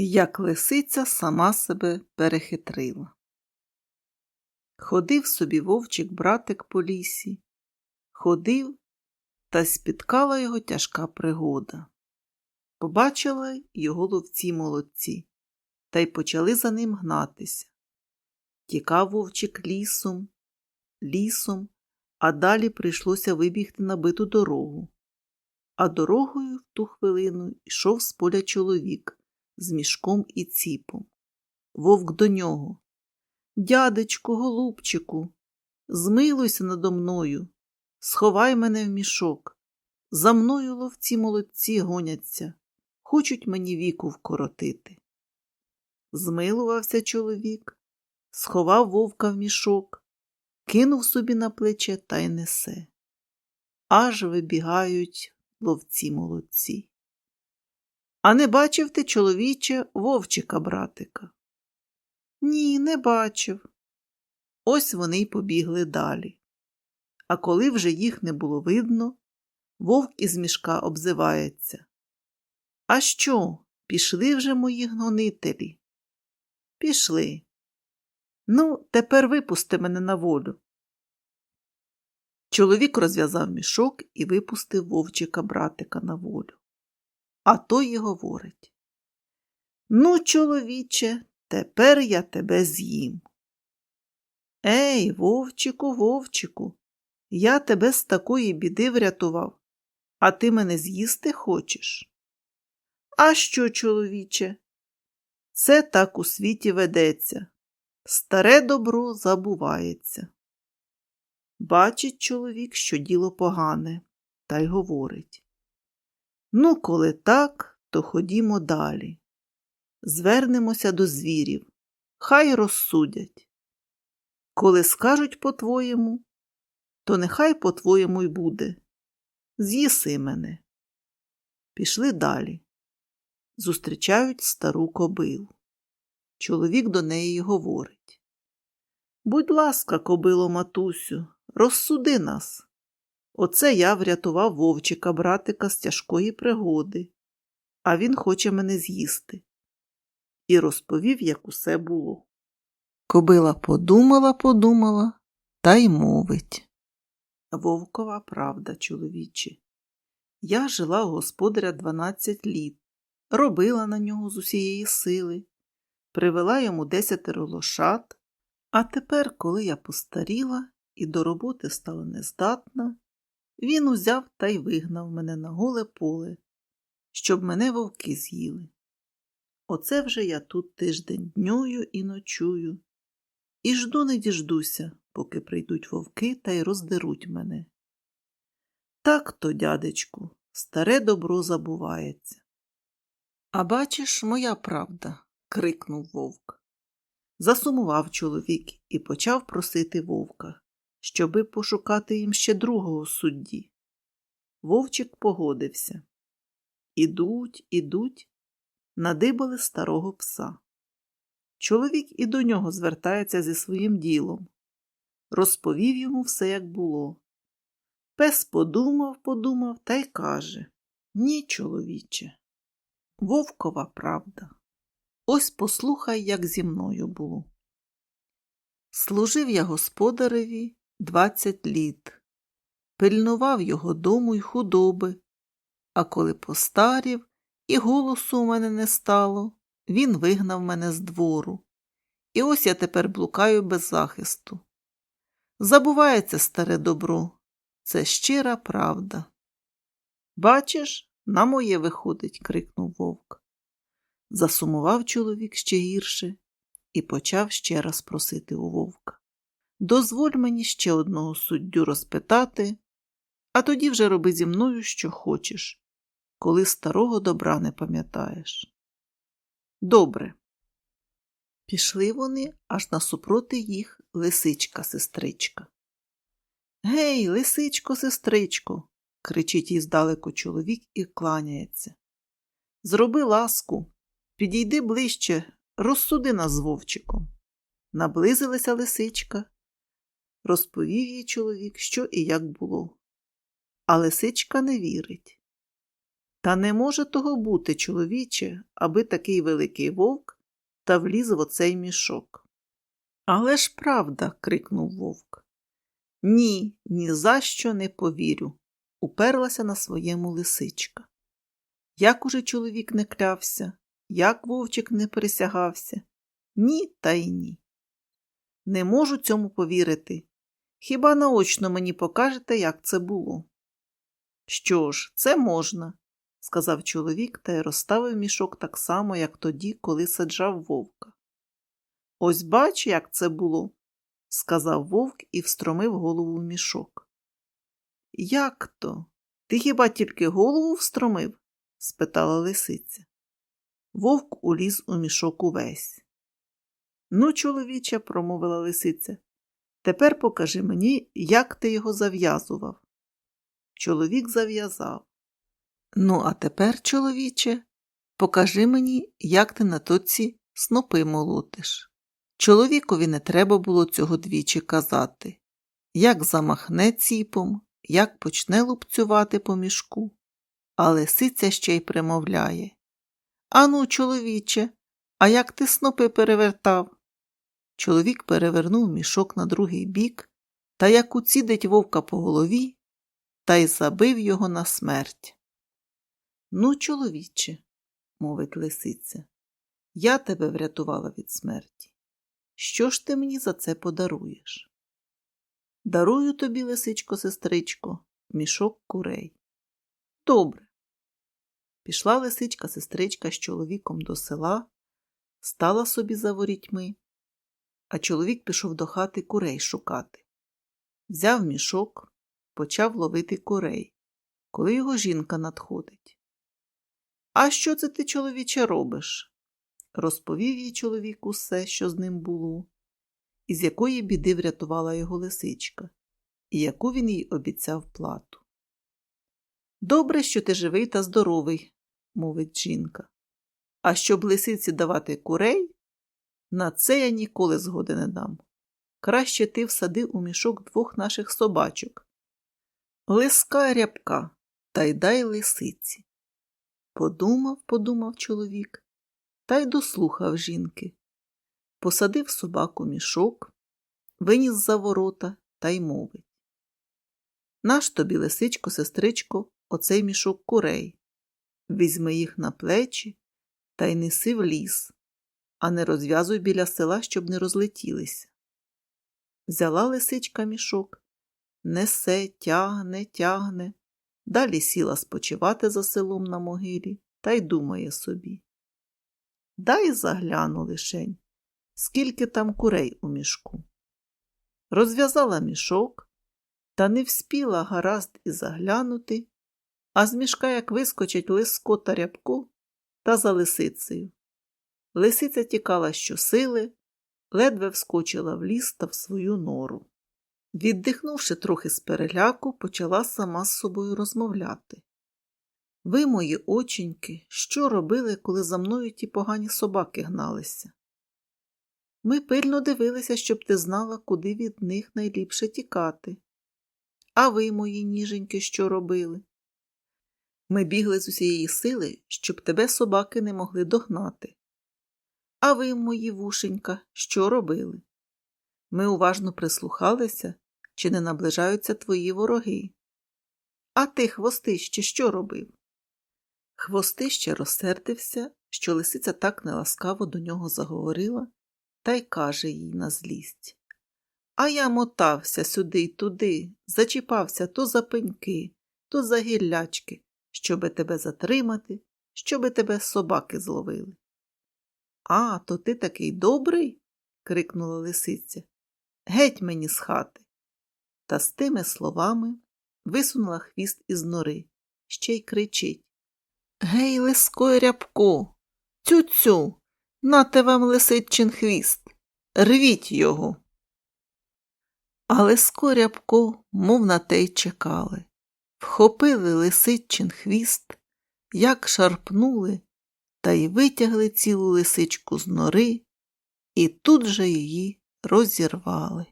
Як лисиця сама себе перехитрила. Ходив собі вовчик братик по лісі, ходив, та спіткала його тяжка пригода. Побачила його ловці молодці, та й почали за ним гнатися. Тікав вовчик лісом, лісом, а далі прийшлося вибігти на биту дорогу. А дорогою в ту хвилину йшов з поля чоловік з мішком і ціпом. Вовк до нього. Дядечку, голубчику, змилуйся надо мною, сховай мене в мішок. За мною ловці молодці гоняться, хочуть мені віку вкоротити. Змилувався чоловік, сховав вовка в мішок, кинув собі на плече та й несе. Аж вибігають ловці молодці. А не бачив ти, чоловіче, вовчика братика? Ні, не бачив. Ось вони й побігли далі. А коли вже їх не було видно, вовк із мішка обзивається. А що, пішли вже мої гнонителі? Пішли. Ну, тепер випусти мене на волю. Чоловік розв'язав мішок і випустив вовчика братика на волю. А той і говорить Ну, чоловіче, тепер я тебе з'їм. Ей, вовчику, вовчику, я тебе з такої біди врятував, а ти мене з'їсти хочеш? А що, чоловіче? Це так у світі ведеться. Старе добро забувається. Бачить чоловік, що діло погане, та й говорить Ну, коли так, то ходімо далі. Звернемося до звірів, хай розсудять. Коли скажуть по-твоєму, то нехай по-твоєму й буде. З'їси мене. Пішли далі. Зустрічають стару кобилу. Чоловік до неї говорить Будь ласка, кобило матусю, розсуди нас. Оце я врятував вовчика братика з тяжкої пригоди, а він хоче мене з'їсти. І розповів, як усе було. Кобила подумала, подумала та й мовить. Вовкова правда, чоловіче. Я жила у господаря 12 літ, робила на нього з усієї сили, привела йому десятеро лошад, а тепер, коли я постаріла і до роботи стала нездатна, він узяв та й вигнав мене на голе поле, щоб мене вовки з'їли. Оце вже я тут тиждень днюю і ночую, і жду не діждуся, поки прийдуть вовки та й роздеруть мене. Так то, дядечку, старе добро забувається. А бачиш, моя правда, крикнув вовк. Засумував чоловік і почав просити вовка щоби пошукати їм ще другого судді. Вовчик погодився. Ідуть, ідуть, надибали старого пса. Чоловік і до нього звертається зі своїм ділом. Розповів йому все, як було. Пес подумав, подумав та й каже Ні, чоловіче, вовкова правда. Ось послухай, як зі мною було. Служив я господареві двадцять літ, пильнував його дому й худоби, а коли постарів і голосу у мене не стало, він вигнав мене з двору. І ось я тепер блукаю без захисту. Забувається старе добро, це щира правда. Бачиш, на моє виходить, крикнув вовк. Засумував чоловік ще гірше і почав ще раз просити у вовка. Дозволь мені ще одного суддю розпитати, а тоді вже роби зі мною, що хочеш, коли старого добра не пам'ятаєш. Добре. Пішли вони аж насупроти їх лисичка сестричка. Гей, лисичко, сестричко, кричить їй здалеку чоловік і кланяється. Зроби ласку, підійди ближче, розсуди нас з вовчиком. Наблизилася лисичка розповів їй чоловік, що і як було. А лисичка не вірить. Та не може того бути, чоловіче, аби такий великий вовк та вліз в оцей мішок. Але ж правда, крикнув вовк. Ні, ні за що не повірю, уперлася на своєму лисичка. Як уже чоловік не клявся, як вовчик не присягався, ні та й ні. Не можу цьому повірити. Хіба наочно мені покажете, як це було? Що ж, це можна, сказав чоловік та й розставив мішок так само, як тоді, коли саджав вовка. Ось бач, як це було, сказав вовк і встромив голову в мішок. Як то? Ти хіба тільки голову встромив? спитала лисиця. Вовк уліз у мішок увесь. Ну, чоловіче, промовила лисиця, тепер покажи мені, як ти його зав'язував. Чоловік зав'язав. Ну, а тепер, чоловіче, покажи мені, як ти на тоці снопи молотиш. Чоловікові не треба було цього двічі казати. Як замахне ціпом, як почне лупцювати по мішку. А лисиця ще й примовляє. Ану, чоловіче, а як ти снопи перевертав? Чоловік перевернув мішок на другий бік та як уцідить вовка по голові, та й забив його на смерть. Ну, чоловіче, мовить лисиця, я тебе врятувала від смерті. Що ж ти мені за це подаруєш? Дарую тобі, лисичко, сестричко, мішок курей. Добре. Пішла лисичка сестричка з чоловіком до села, стала собі за ворітьми, а чоловік пішов до хати курей шукати. Взяв мішок, почав ловити курей, коли його жінка надходить. А що це ти, чоловіче, робиш? Розповів їй чоловік усе, що з ним було, і з якої біди врятувала його лисичка, і яку він їй обіцяв плату. Добре, що ти живий та здоровий, мовить жінка. А щоб лисиці давати курей, на це я ніколи згоди не дам. Краще ти всади у мішок двох наших собачок. Лиска рябка та й дай лисиці. Подумав, подумав чоловік, та й дослухав жінки. Посадив собаку мішок, виніс за ворота та й мовить. Наш тобі, лисичко, сестричко, оцей мішок курей. Візьми їх на плечі та й неси в ліс, а не розв'язуй біля села, щоб не розлетілися. Взяла лисичка мішок, несе, тягне, тягне, далі сіла спочивати за селом на могилі та й думає собі. Дай загляну лишень, скільки там курей у мішку. Розв'язала мішок, та не вспіла гаразд і заглянути, а з мішка як вискочить лиско та рябко та за лисицею. Лисиця тікала щосили, ледве вскочила в ліс та в свою нору. Віддихнувши трохи з переляку, почала сама з собою розмовляти. Ви, мої оченьки, що робили, коли за мною ті погані собаки гналися? Ми пильно дивилися, щоб ти знала, куди від них найліпше тікати. А ви, мої ніженьки, що робили? Ми бігли з усієї сили, щоб тебе собаки не могли догнати. А ви, мої вушенька, що робили? Ми уважно прислухалися, чи не наближаються твої вороги. А ти, хвостище, що робив? Хвостище розсердився, що лисиця так неласкаво до нього заговорила, та й каже їй на злість. А я мотався сюди й туди, зачіпався то за пеньки, то за гіллячки, щоби тебе затримати, щоби тебе собаки зловили. А, то ти такий добрий? крикнула лисиця. Геть мені з хати. Та з тими словами висунула хвіст із нори, ще й кричить Гей, лиско рябко, цю-цю, нате вам лисичин хвіст, рвіть його. А лиско рябко, мов на те й чекали, вхопили лисичин хвіст, як шарпнули, та й витягли цілу лисичку з нори, і тут же її розірвали.